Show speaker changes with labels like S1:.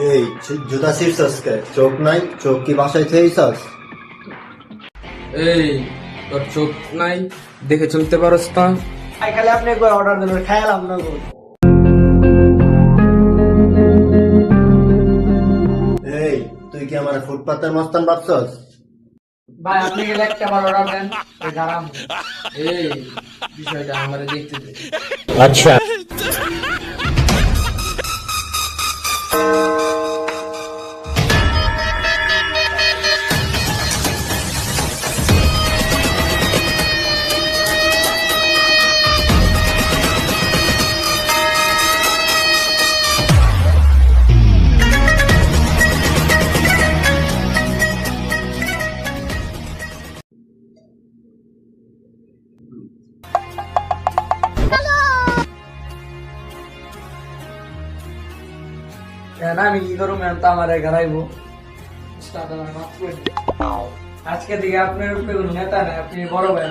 S1: এই জুতা ছিঁড়ছস কে চোখ নাই চোখ কি বাসায় থেয়েছস
S2: এই তোর চোখ নাই দেখে চলতে পারস না।
S3: খালি আপনি একবার অর্ডার দেন খাইলাম না গো।
S1: এই তুই কি আমার ফুটপাতের মস্তান ভাবছস?
S3: ভাই আপনি গেলে একটা আবার অর্ডার দেন দাঁড়াম
S2: এই বিষয়টা আমার দেখতে দে।
S3: কেন আমি কি করব? ম্যাম তো আমার ঘরাইবো আজকে দিকে আপনার উপরে নেতা নেই আপনি বড় ভাই